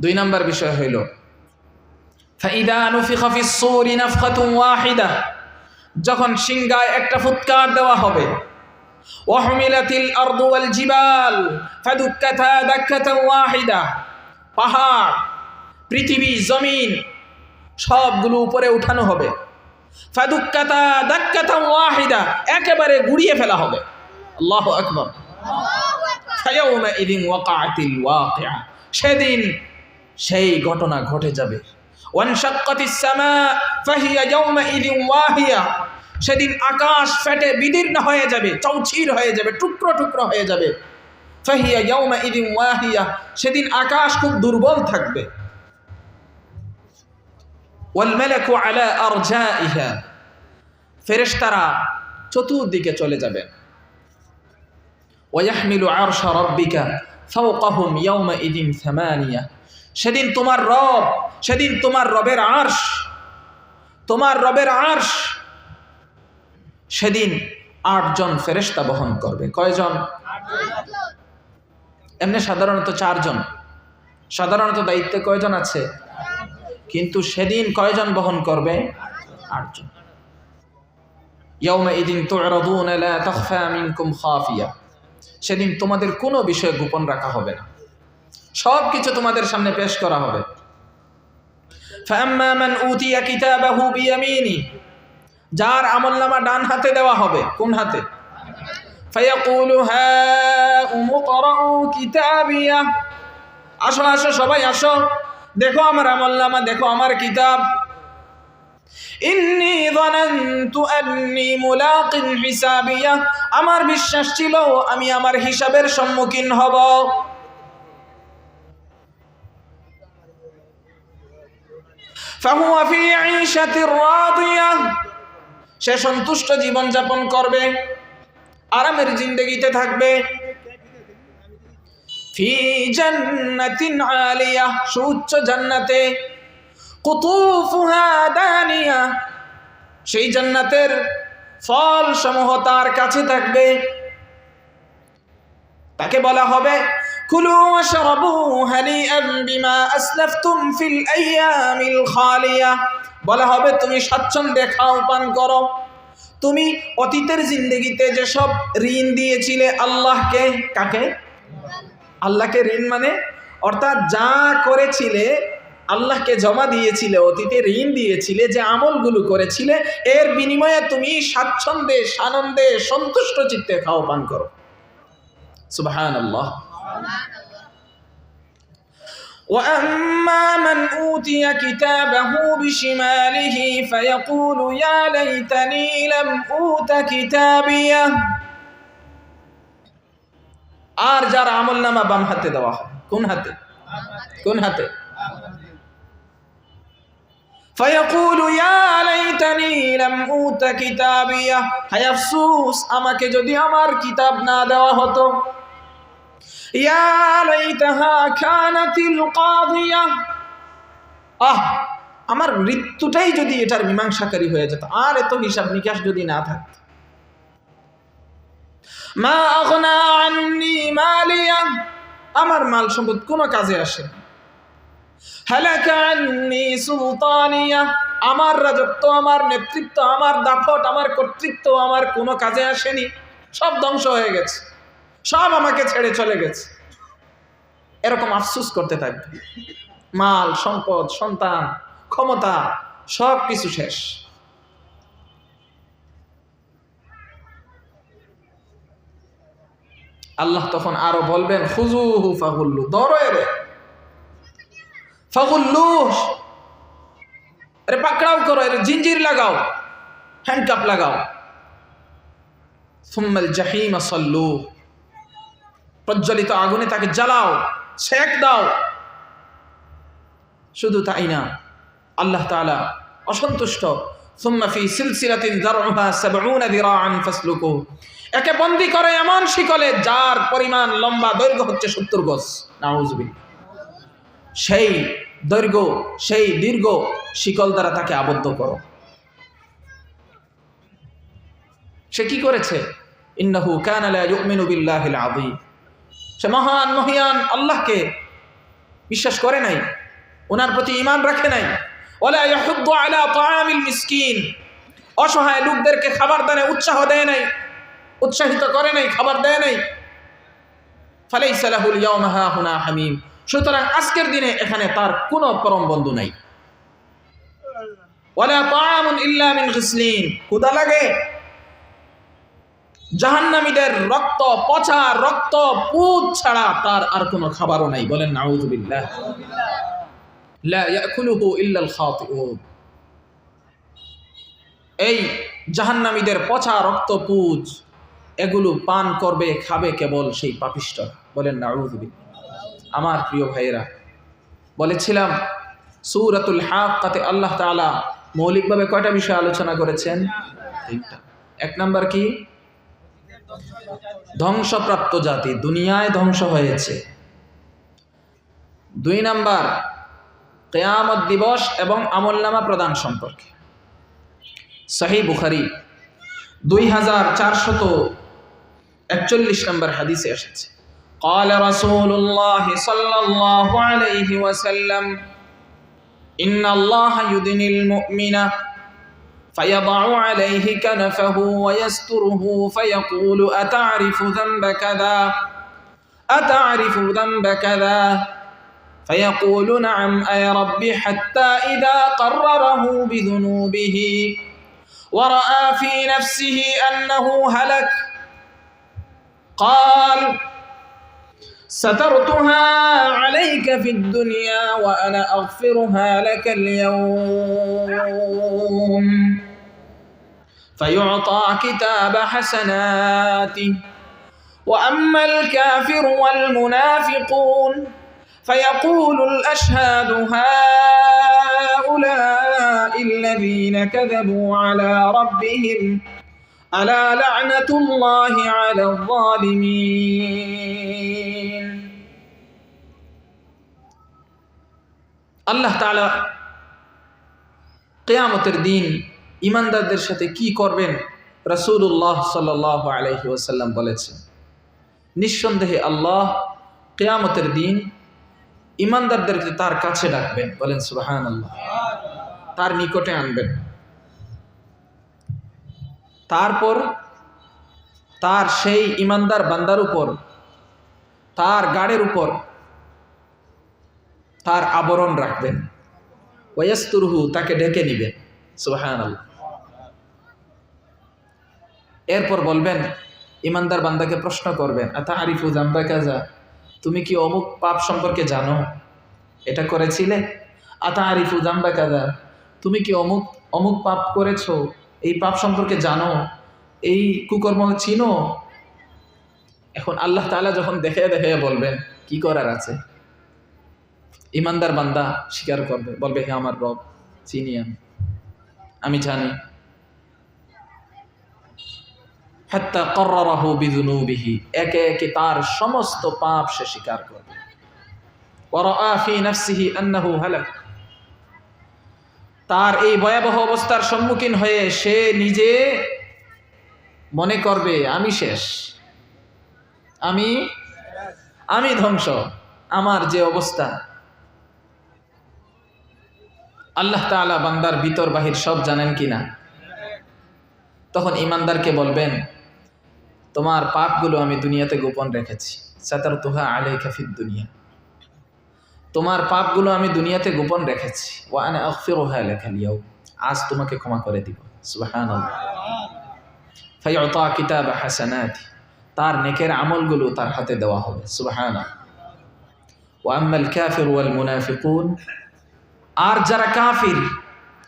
দুই নম্বর বিষয় হইল যখন সিংগায় একটা ফুৎকার দেওয়া হবে জিবাল ওয়াহিদা পাহাড় পৃথিবী জমিন সবগুলো উপরে উঠানো হবে ওয়াহিদা একেবারে গুড়িয়ে ফেলা হবে। আল্লাহু আকবার। ইদিন সেদিন সেই ঘটনা ঘটে যাবে। ইয়াউমা ইদিন সেদিন আকাশ ফেটে বিদীর্ণ হয়ে যাবে, চৌচির হয়ে যাবে, টুকরো টুকরো হয়ে যাবে। ফাহিয়া ইয়াউমা ইদিন ওয়াহিয়া, সেদিন আকাশ খুব দুর্বল থাকবে। ওয়ালমালাকু আলা আরজাইহা। ফেরেশতারা চতুর্দিকে চলে যাবে। ওয়াহমিলু আরশা রাব্বিকা ফাওকাহুম ইয়াউমাইদিন থামানিয়া সেদিন তোমার রব, সেদিন তোমার রবের আরশ, তোমার রবের আরশ। সেদিন আটজন ফেরেশতা বহন করবে। কয়জন? এমনি সাধারণত চারজন। সাধারণত দায়িত্বে কয়জন আছে? কিন্তু সেদিন কয়জন বহন করবে? আটজন। সেদিন তোমাদের কোনো বিষয় গোপন রাখা হবে না। সব কিছু তোমাদের সামনে পেশ করা হবে। যার আমল নামা ডান হাতে দেওয়া হবে, কোন হাতে? আসো আসো, সবাই আসো। দেখো আমার আমল নামা দেখো আমার কিতাব। আমার বিশ্বাস ছিল আমি আমার হিসাবের সম্মুখীন হব। সে সন্তুষ্ট জীবন যাপন করবে, আরামের জিন্দগিতে থাকবে। ফি জান্নাতে। কুতুফুহা সেই জান্নাতের ফল সমূহ তার কাছে থাকবে। তাকে বলা হবে কুলু ওয়াশরাবু হানিআন বিমা আসলাফতুম ফিল আইয়ামিল খালিয়া। বলা হবে, তুমি স্বাচ্ছন্দ্যে খাও, পান করো। তুমি অতীতের জিন্দগিতে যেসব ঋণ দিয়েছিলে, আল্লাহকে, কাকে? আল্লাহকে ঋণ মানে? অর্থাৎ যা করেছিলে, আল্লাহকে জমা দিয়েছিলে, অতীতে ঋণ দিয়েছিলে, যে আমলগুলো করেছিলে, এর বিনিময়ে তুমি স্বাচ্ছন্দ্যে, সানন্দে, সন্তুষ্ট চিত্তে খাও, পান করো। সুবাহান আল্লাহ وأما من أوتي كتابه بشماله فيقول يا ليتني لم أوت كتابيه আর যার আমল নামা বাম হাতে দেওয়া হয় কোন হাতে কোন হাতে فيقول يا ليتني لم أوت كتابيه হায় আফসোস আমাকে যদি আমার কিতাব না দেওয়া হতো ইয়া লাইতাহা কানাতিল কাদিয়া আহ, আমার মৃত্যুটাই যদি এটার মীমাংসাকারী হয়ে যেত, আর এত হিসাব নিকাশ যদি না থাকতো। মা আগনা আন্নি মালিয়া, আমার মাল সম্পদ কোনো কাজে আসে না আমার রাজত্ব, আমার নেতৃত্ব, আমার দাপট, আমার কর্তৃত্ব, আমার কোনো কাজে আসেনি। সব ধ্বংস হয়ে গেছে। সব আমাকে ছেড়ে চলে গেছে। এরকম আফসুস করতে থাকবে। মাল, সম্পদ, সন্তান, ক্ষমতা সব কিছু শেষ। আল্লাহ তখন আরও বলবেন হুজুহু ফাগুল্লু ধরো রে ফাগুল্লু। আরে পাকড়াও করো এর জিঞ্জির লাগাও, হ্যান্ডকাপ লাগাও। সুম্মাল জাহিম সল্লু। প্রজ্বলিত আগুনে তাকে জ্বালাও সেক দাও। শুধু তাই না, আল্লাহ তালা অসন্তুষ্ট। সুম্মা সিলসিলাতিন দারউহা 70 দিরাআন ফাসলুকু। একে বন্দি করে এমন শিকলে যার পরিমাণ লম্বা দৈর্ঘ্য হচ্ছে 70 গজ। নাউজুবিল্লাহ সেই দৈর্ঘ্য, সেই দীর্ঘ শিকল দ্বারা তাকে আবদ্ধ করো। সে কি করেছে? ইন্নাহু কানা লা বিল্লাহিল আযীম। সে মহান মহিয়ান আল্লাহকে বিশ্বাস করে নাই ওনার প্রতি ইমান রাখে নাই। মিসকিন। অসহায় লোকদেরকে খাবার দানে উৎসাহ দেয় নাই, উৎসাহিত করে নাই, খাবার দেয় নাই। ফালাইসা লাহুল ইয়াওমা হাহুনা হামিম। সুতরাং আজকের দিনে এখানে তার কোনো পরম বন্ধু নাই। ওয়ালা তাআমুন ইল্লা মিন গিসলিন। ক্ষুধা লাগে জাহান্নামীদের রক্ত, পচা রক্ত, পুত ছাড়া তার আর কোনো খাবারও নাই। বলেন আল এই জাহান্নামীদের পচা রক্ত পুজ এগুলো পান করবে, খাবে কেবল সেই পাপিষ্ট। বলেন নাউযুবিল্লাহ আমার প্রিয় ভাইয়েরা, বলেছিলাম, সূরাতুল হাক্কাতে আল্লাহ তাআলা মৌলিকভাবে কয়টা বিষয় আলোচনা করেছেন? এক নাম্বার কি? ধ্বংসপ্রাপ্ত জাতি দুনিয়ায় ধ্বংস হয়েছে দুই নাম্বার কেয়ামত দিবস এবং আমলনামা প্রদান সম্পর্কে সাহি বুখারি দুই হাজার চারশত একচল্লিশ নম্বর হাদিসে এসেছে قال رسول الله صلى الله عليه وسلم إن الله يدني المؤمن فيضع عليه كنفه ويستره فيقول أتعرف ذنب كذا؟ أتعرف ذنب كذا؟ فيقول نعم أي رب حتى إذا قرره بذنوبه ورأى في نفسه أنه هلك قال سترتها عليك في الدنيا وأنا أغفرها لك اليوم. فيعطى كتاب حسناته. وأما الكافر والمنافقون فيقول الأشهاد هؤلاء الذين كذبوا على ربهم ألا لعنة الله على الظالمين؟ الله تعالى قيامة الدين ইমানদারদের সাথে কি করবেন? রাসূলুল্লাহ সাল্লাল্লাহু আলাইহি ওয়াসাল্লাম বলেছেন, নিঃসন্দেহে আল্লাহ কেয়ামতের দিন ইমানদারদেরকে তার কাছে ডাকবেন। বলেন সুবাহান আল্লাহ তার নিকটে আনবেন। তারপর তার সেই ইমানদার বান্দার উপর, তার গাড়ের উপর তার আবরণ রাখবেন। ওয়াস্তুরহু তাকে ডেকে নিবেন। এরপর বলবেন, ইমানদার বান্দাকে প্রশ্ন করবেন, আতা আরিফু জাম্বা কাজা? তুমি কি অমুক পাপ সম্পর্কে জানো? এটা করেছিলে? আতা আরিফু জাম্বা কাজা? তুমি কি অমুক অমুক পাপ করেছ? এই পাপ সম্পর্কে জানো? এই কুকর্ম চিনো? এখন আল্লাহ তাআলা যখন দেখে দেখে বলবেন, কি করার আছে? ইমানদার বান্দা স্বীকার করবে, বলবে, হে আমার রব, চিনি আমি। আমি জানি। হাত্তা কর্রাহু বিদুনুবিহি একে একে তার সমস্ত পাপ সে স্বীকার করবে। তার এই ভয়াবহ অবস্থার সম্মুখীন হয়ে সে নিজে মনে করবে, আমি শেষ। আমি আমি ধ্বংস। আমার যে অবস্থা আল্লাহ তাআলা বান্দার ভিতর বাহির সব জানেন কিনা? তখন ইমানদারকে বলবেন, তোমার পাপগুলো আমি দুনিয়াতে গোপন রেখেছি। সাতার তোহা আলাই কাফির দুনিয়া। তোমার পাপগুলো আমি দুনিয়াতে গোপন রেখেছি। ওয়ানা আখফির ওহা লেখালিয়াও আজ তোমাকে ক্ষমা করে দিব। সুবাহান কিতাব হাসানাতি। তার নেকের আমলগুলো তার হাতে দেওয়া হবে। সুবাহান ওয়াম্মাল কাফির ওয়াল মুনাফিকুন। আর যারা কাফির,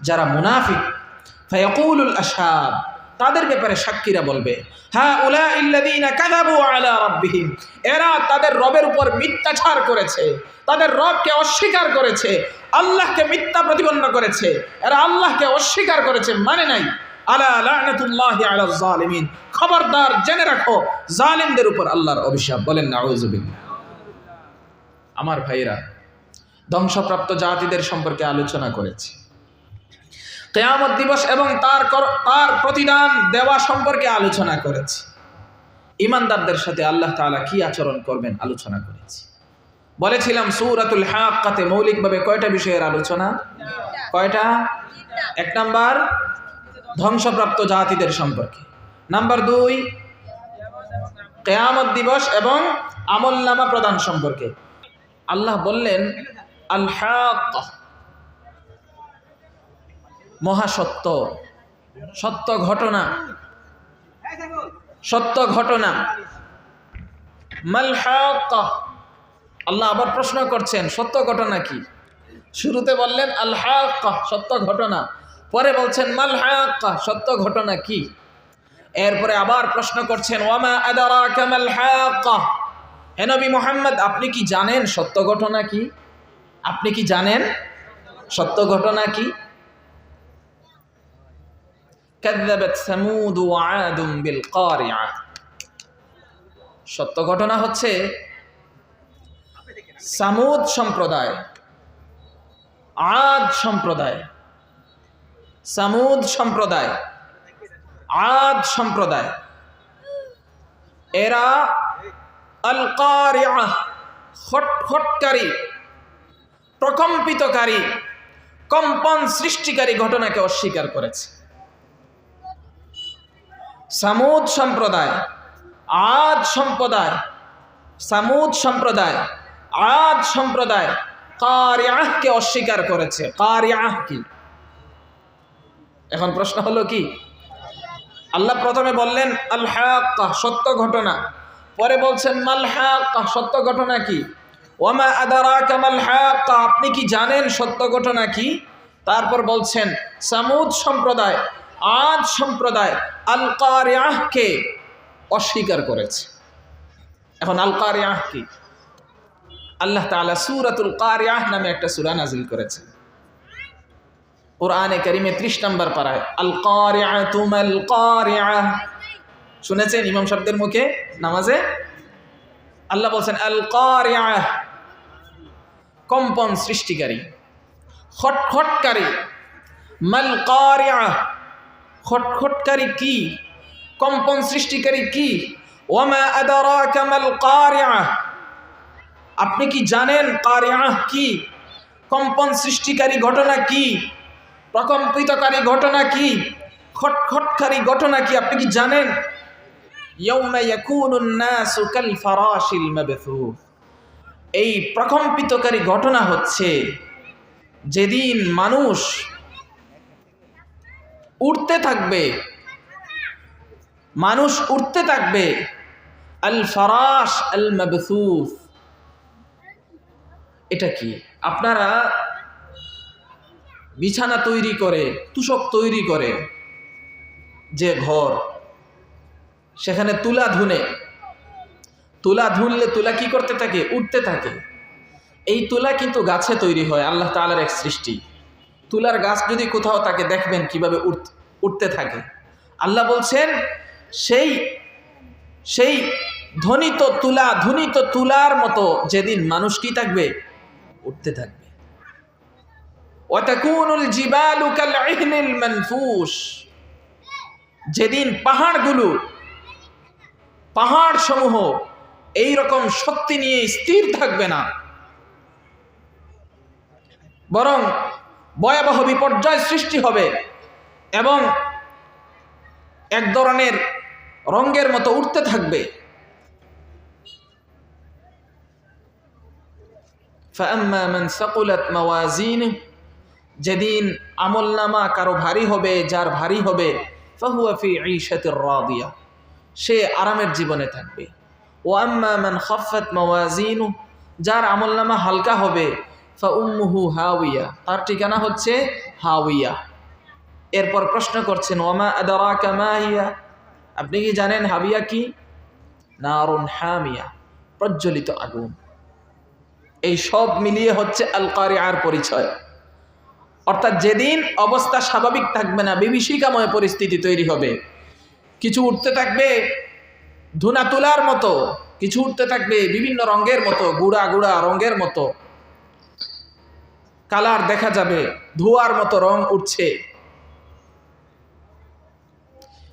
যারা মুনাফিক ফায়াকুলুল আশহাব তাদের ব্যাপারে সাক্ষীরা বলবে হ্যাঁ উলা ইল্লাযীনা কাযাবু আলা রাব্বিহিম। এরা তাদের রবের উপর মিথ্যাচার করেছে, তাদের রবকে অস্বীকার করেছে, আল্লাহকে মিথ্যা প্রতিপন্ন করেছে। এরা আল্লাহকে অস্বীকার করেছে মানে নাই। আলা লা'নাতুল্লাহি আলা জালিমিন খবরদার জেনে রাখো, জালিমদের উপর আল্লাহর অভিশাপ। বলেন নাউযুবিল্লাহ আমার ভাইরা ধ্বংসপ্রাপ্ত জাতিদের সম্পর্কে আলোচনা করেছি। কেয়ামত দিবস এবং তার তার প্রতিদান দেওয়া সম্পর্কে আলোচনা করেছি। ইমানদারদের সাথে আল্লাহ তাআলা কি আচরণ করবেন আলোচনা করেছি। বলেছিলাম, সুরাতুল হাক্কাতে মৌলিকভাবে কয়টা বিষয়ের আলোচনা? কয়টা? এক নাম্বার, ধ্বংসপ্রাপ্ত জাতিদের সম্পর্কে। নাম্বার দুই, কেয়ামত দিবস এবং আমল নামা প্রদান সম্পর্কে। আল্লাহ বললেন আল হাক্কা মহাসত্য। সত্য ঘটনা। সত্য ঘটনা। মাল হাক্কা আল্লাহ আবার প্রশ্ন করছেন, সত্য ঘটনা কি? শুরুতে বললেন আল হাক্কা সত্য ঘটনা। পরে বলছেন মাল হাক্কা সত্য ঘটনা কি? এরপরে আবার প্রশ্ন করছেন, ওয়ামা আদারা কামাল মোহাম্মদ, আপনি কি জানেন সত্য ঘটনা কি? আপনি কি জানেন সত্য ঘটনা কি? সত্য ঘটনা হচ্ছে সামুদ সম্প্রদায়, আদ সম্প্রদায়, সামুদ সম্প্রদায়, আদ সম্প্রদায়। এরা আল খটখটকারী প্রকম্পিতকারী, কম্পন সৃষ্টিকারী ঘটনাকে অস্বীকার করেছে। সামুদ সম্প্রদায়, আদ সম্প্রদায়, সামুদ সম্প্রদায়, আদ সম্প্রদায় কার কারিয়াহকে অস্বীকার করেছে। কারিয়াহ কি? এখন প্রশ্ন হলো কি? আল্লাহ প্রথমে বললেন আল হাক্কা সত্য ঘটনা। পরে বলছেন মাল হাক্কা সত্য ঘটনা কি? ওমা আদারা কামাল হাক্কা, আপনি কি জানেন সত্য ঘটনা কি? তারপর বলছেন, সামুদ সম্প্রদায়, আদ সম্প্রদায় আল কারিয়াহকে অস্বীকার করেছে। এখন আল কারিয়াহ কি? আল্লাহ তাআলা সূরাতুল কারিয়াহ নামে একটা সূরা নাজিল করেছেন কোরআনে কারিমে 30 নম্বর পারায় আল কারিআতু মাল কারিআহ শুনেছেন ইমাম শব্দের মুখে নামাজে? আল্লাহ বলছেন আল কারিআহ কম্পন সৃষ্টিকারী, খটখটকারী মাল কারিআহ খটখটকারী কি? কম্পন সৃষ্টিকারী কি? ওমা আদারাকা মাল কারিআহ আপনি কি জানেন কারিআহ কি? কম্পন সৃষ্টিকারী ঘটনা কি? প্রকম্পিতকারী ঘটনা কি? খটখটকারী ঘটনা কি? আপনি কি জানেন? ইয়াউমা ইয়াকুনুন নাসু কাল ফারাশিল মাবথুথ এই প্রকম্পিতকারী ঘটনা হচ্ছে যেদিন মানুষ উঠতে থাকবে, মানুষ উঠতে থাকবে, আল ফারাশ আল মাবথুথ এটা কি? আপনারা বিছানা তৈরি করে, তুষক তৈরি করে যে ঘর, সেখানে তুলা ধুনে তুলা ধুনলে তুলা কি করতে থাকে? উঠতে থাকে। এই তুলা কিন্তু গাছে তৈরি হয়, আল্লাহ তালার এক সৃষ্টি। তুলার গাছ যদি কোথাও তাকে দেখবেন কীভাবে উঠতে থাকে। আল্লাহ বলছেন, সেই সেই ধ্বনিত তুলা ধ্বনিত তুলার মতো যেদিন মানুষ কি থাকবে? উঠতে থাকবে। কাল যেদিন পাহাড়গুলো পাহাড় সমূহ এই রকম শক্তি নিয়ে স্থির থাকবে না। বরং ভয়াবহ বিপর্যয় সৃষ্টি হবে এবং এক ধরনের রঙ্গের মতো উঠতে থাকবে। যেদিন আমল নামা কারও ভারী হবে, যার ভারী হবে, ফহুয়া ফি ঈশাতের রাদিয়া, সে আরামের জীবনে থাকবে। ও আম্মা মান যার আমল নামা হালকা হবে, ফা উম্মুহু হাউইয়া তার ঠিকানা হচ্ছে হাউইয়া এরপর প্রশ্ন করছেন ওমা আদারা কামাহিয়া আপনি কি জানেন হাবিয়া কি? নারুন হামিয়া, প্রজ্বলিত আগুন। এই সব মিলিয়ে হচ্ছে আল কারিয়ার পরিচয়। অর্থাৎ যেদিন অবস্থা স্বাভাবিক থাকবে না, বিভীষিকাময় পরিস্থিতি তৈরি হবে। কিছু উঠতে থাকবে ধুনা তুলার মতো, কিছু উঠতে থাকবে বিভিন্ন রঙের মতো, গুড়া গুড়া রঙের মতো। কালার দেখা যাবে, ধোয়ার মতো রং উঠছে।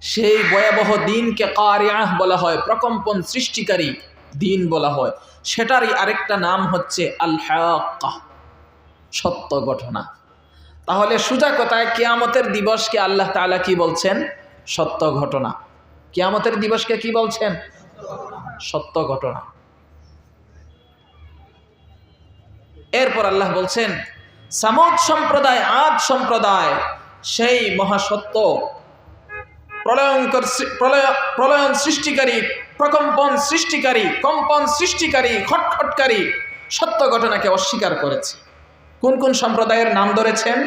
সেই ভয়াবহ দিনকে কারিয়াহ বলা হয়, প্রকম্পন সৃষ্টিকারী দিন বলা হয়। সেটারই আরেকটা নাম হচ্ছে আল সত্য ঘটনা। তাহলে সুজা কথায় কেয়ামতের দিবসকে আল্লাহ তাআলা কি বলছেন? সত্য ঘটনা। কেয়ামতের দিবসকে কি বলছেন? সত্য ঘটনা। এরপর আল্লাহ বলছেন, সামদ সম্প্রদায়, আদ সম্প্রদায়, সেই মহাসত্য প্রলয়ঙ্কর প্রলয়ন সৃষ্টিকারী, প্রকম্পন সৃষ্টিকারী, কম্পন সৃষ্টিকারী, খটখটকারী সত্য ঘটনাকে অস্বীকার করেছে। কোন কোন সম্প্রদায়ের নাম ধরেছেন?